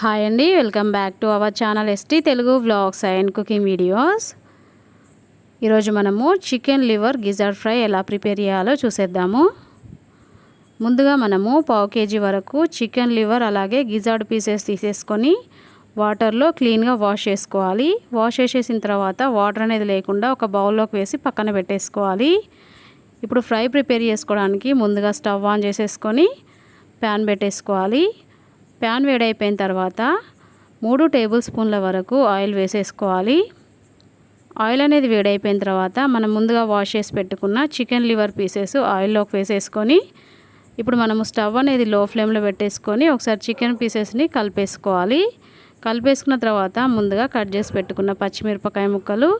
Hi అండి welcome back to our channel ST Telugu vlogs and cooking videos. ఈరోజు మనము chicken liver gizzard fry ఎలా prepare చేయాలో చూసేద్దాము. ముందుగా మనము పావు కేజీ వరకు చికెన్ లివర్ అలాగే గిజార్డ్ పీసెస్ తీసేసుకొని వాటర్లో క్లీన్గా వాష్ చేసుకోవాలి. వాష్ చేసేసిన తర్వాత వాటర్ అనేది లేకుండా ఒక బౌల్లోకి వేసి పక్కన పెట్టేసుకోవాలి. ఇప్పుడు ఫ్రై ప్రిపేర్ చేసుకోవడానికి ముందుగా స్టవ్ ఆన్ చేసేసుకొని ప్యాన్ పెట్టేసుకోవాలి. ప్యాన్ వేడైపోయిన తర్వాత మూడు టేబుల్ స్పూన్ల వరకు ఆయిల్ వేసేసుకోవాలి. ఆయిల్ అనేది వేడైపోయిన తర్వాత మనం ముందుగా వాష్ చేసి పెట్టుకున్న చికెన్ లివర్ పీసెస్ ఆయిల్లోకి వేసేసుకొని ఇప్పుడు మనము స్టవ్ అనేది లో ఫ్లేమ్లో పెట్టేసుకొని ఒకసారి చికెన్ పీసెస్ని కలిపేసుకోవాలి. కలిపేసుకున్న తర్వాత ముందుగా కట్ చేసి పెట్టుకున్న పచ్చిమిరపకాయ ముక్కలు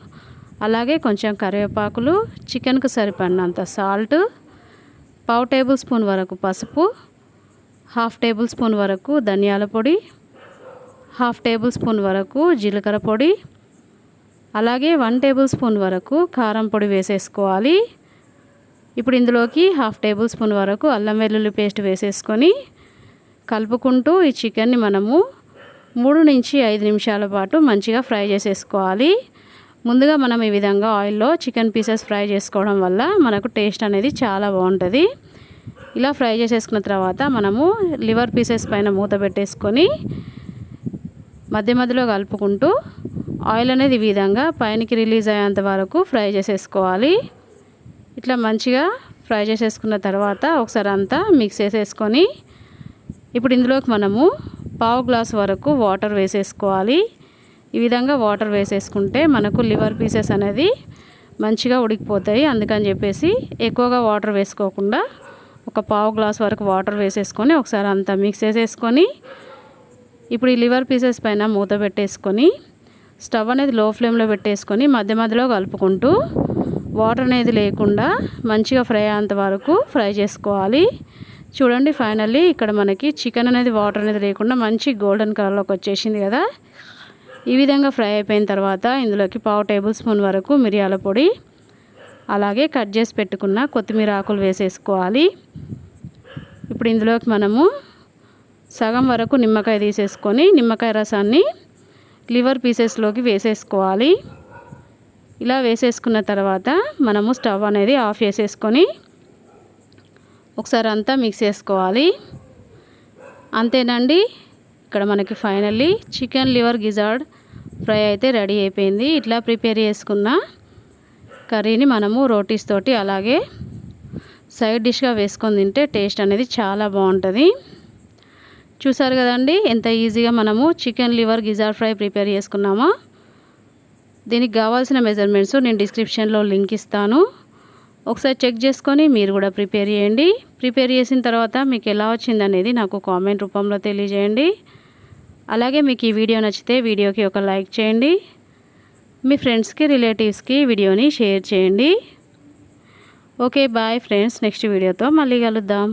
అలాగే కొంచెం కరివేపాకులు చికెన్కు సరిపడినంత సాల్ట్ పావు టేబుల్ స్పూన్ వరకు పసుపు హాఫ్ టేబుల్ స్పూన్ వరకు ధనియాల పొడి హాఫ్ టేబుల్ స్పూన్ వరకు జీలకర్ర పొడి అలాగే వన్ టేబుల్ స్పూన్ వరకు కారం పొడి వేసేసుకోవాలి. ఇప్పుడు ఇందులోకి హాఫ్ టేబుల్ స్పూన్ వరకు అల్లం వెల్లుల్లి పేస్ట్ వేసేసుకొని కలుపుకుంటూ ఈ చికెన్ని మనము మూడు నుంచి ఐదు నిమిషాల పాటు మంచిగా ఫ్రై చేసేసుకోవాలి. ముందుగా మనం ఈ విధంగా ఆయిల్లో చికెన్ పీసెస్ ఫ్రై చేసుకోవడం వల్ల మనకు టేస్ట్ అనేది చాలా బాగుంటుంది. ఇలా ఫ్రై చేసేసుకున్న తర్వాత మనము లివర్ పీసెస్ పైన మూత పెట్టేసుకొని మధ్య మధ్యలో కలుపుకుంటూ ఆయిల్ అనేది ఈ విధంగా పైనకి రిలీజ్ అయ్యేంత వరకు ఫ్రై చేసేసుకోవాలి. ఇట్లా మంచిగా ఫ్రై చేసేసుకున్న తర్వాత ఒకసారి అంతా మిక్స్ చేసేసుకొని ఇప్పుడు ఇందులోకి మనము పావు గ్లాస్ వరకు వాటర్ వేసేసుకోవాలి. ఈ విధంగా వాటర్ వేసేసుకుంటే మనకు లివర్ పీసెస్ అనేది మంచిగా ఉడికిపోతాయి. అందుకని చెప్పేసి ఎక్కువగా వాటర్ వేసుకోకుండా ఒక పావు గ్లాస్ వరకు వాటర్ వేసేసుకొని ఒకసారి అంతా మిక్స్ చేసేసుకొని ఇప్పుడు ఈ లివర్ పీసెస్ పైన మూత పెట్టేసుకొని స్టవ్ అనేది లో ఫ్లేమ్లో పెట్టేసుకొని మధ్య మధ్యలో కలుపుకుంటూ వాటర్ అనేది లేకుండా మంచిగా ఫ్రై అయ్యేంత వరకు ఫ్రై చేసుకోవాలి. చూడండి ఫైనల్లీ ఇక్కడ మనకి చికెన్ అనేది వాటర్ అనేది లేకుండా మంచి గోల్డెన్ కలర్లోకి వచ్చేసింది కదా. ఈ విధంగా ఫ్రై అయిపోయిన తర్వాత ఇందులోకి పావు టేబుల్ స్పూన్ వరకు మిరియాల పొడి అలాగే కట్ చేసి పెట్టుకున్న కొత్తిమీర ఆకులు వేసేసుకోవాలి. ఇప్పుడు ఇందులోకి మనము సగం వరకు నిమ్మకాయ తీసేసుకొని నిమ్మకాయ రసాన్ని లివర్ పీసెస్లోకి వేసేసుకోవాలి. ఇలా వేసేసుకున్న తర్వాత మనము స్టవ్ అనేది ఆఫ్ చేసేసుకొని ఒకసారి అంతా మిక్స్ చేసుకోవాలి. అంతేనండి ఇక్కడ మనకి finally chicken liver gizzard fry అయితే రెడీ అయిపోయింది. ఇట్లా ప్రిపేర్ చేసుకున్న కర్రీని మనము రోటీస్ తోటి అలాగే సైడ్ డిష్గా వేసుకొని తింటే టేస్ట్ అనేది చాలా బాగుంటుంది. చూసారు కదండి ఎంత ఈజీగా మనము చికెన్ లివర్ గిజార్ ఫ్రై ప్రిపేర్ చేసుకున్నామో. దీనికి కావాల్సిన మెజర్మెంట్స్ నేను డిస్క్రిప్షన్లో లింక్ ఇస్తాను. ఒకసారి చెక్ చేసుకొని మీరు కూడా ప్రిపేర్ చేయండి. ప్రిపేర్ చేసిన తర్వాత మీకు ఎలా వచ్చిందనేది నాకు కామెంట్ రూపంలో తెలియజేయండి. అలాగే మీకు ఈ వీడియో నచ్చితే వీడియోకి ఒక లైక్ చేయండి. మీ ఫ్రెండ్స్కి రిలేటివ్స్కి వీడియోని షేర్ చేయండి. Okay bye friends. నెక్స్ట్ వీడియోతో మళ్ళీ కలుద్దాం.